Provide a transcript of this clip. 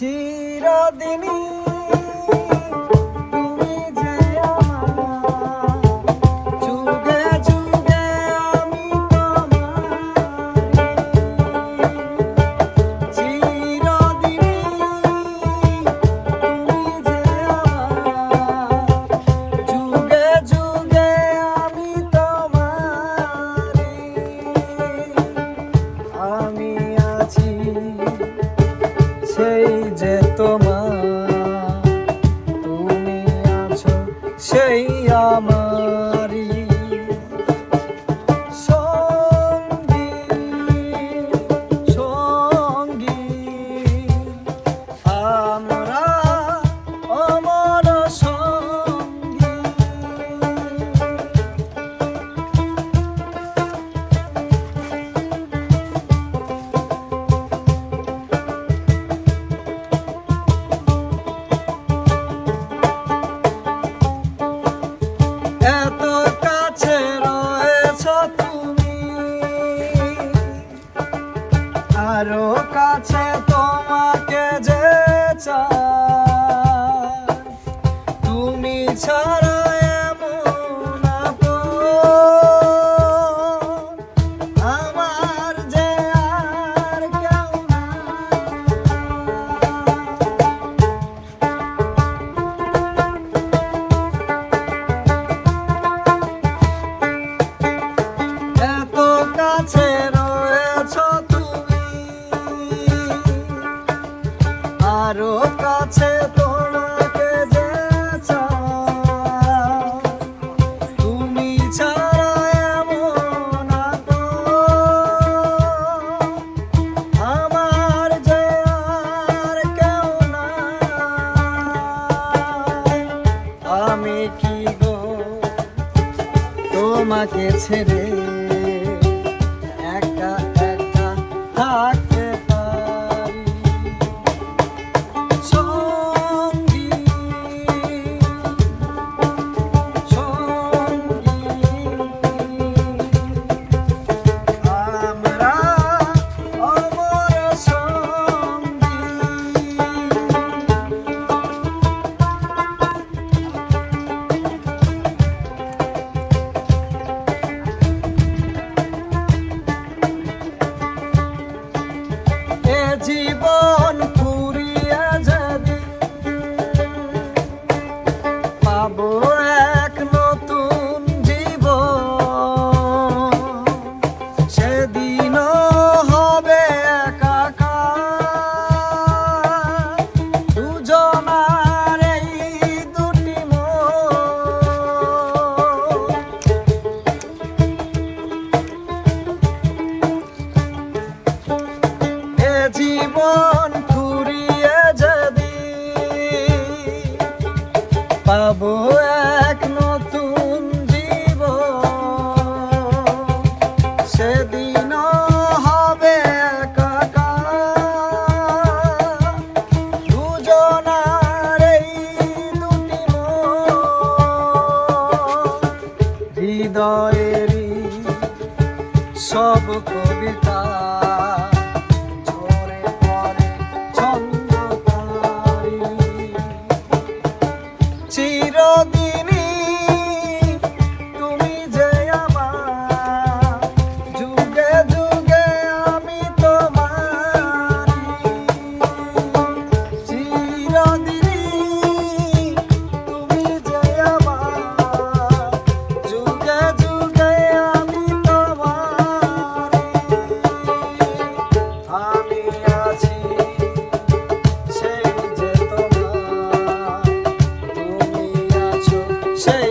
চিরদিনী আছে তোমাকে যে চা কারও কাছে তোমাকে যে তুমি ছাড়া আমার যে আর কেউ না আমি কি গো তোমাকে ছেড়ে পাবো এক নতুন জীব সেদিন say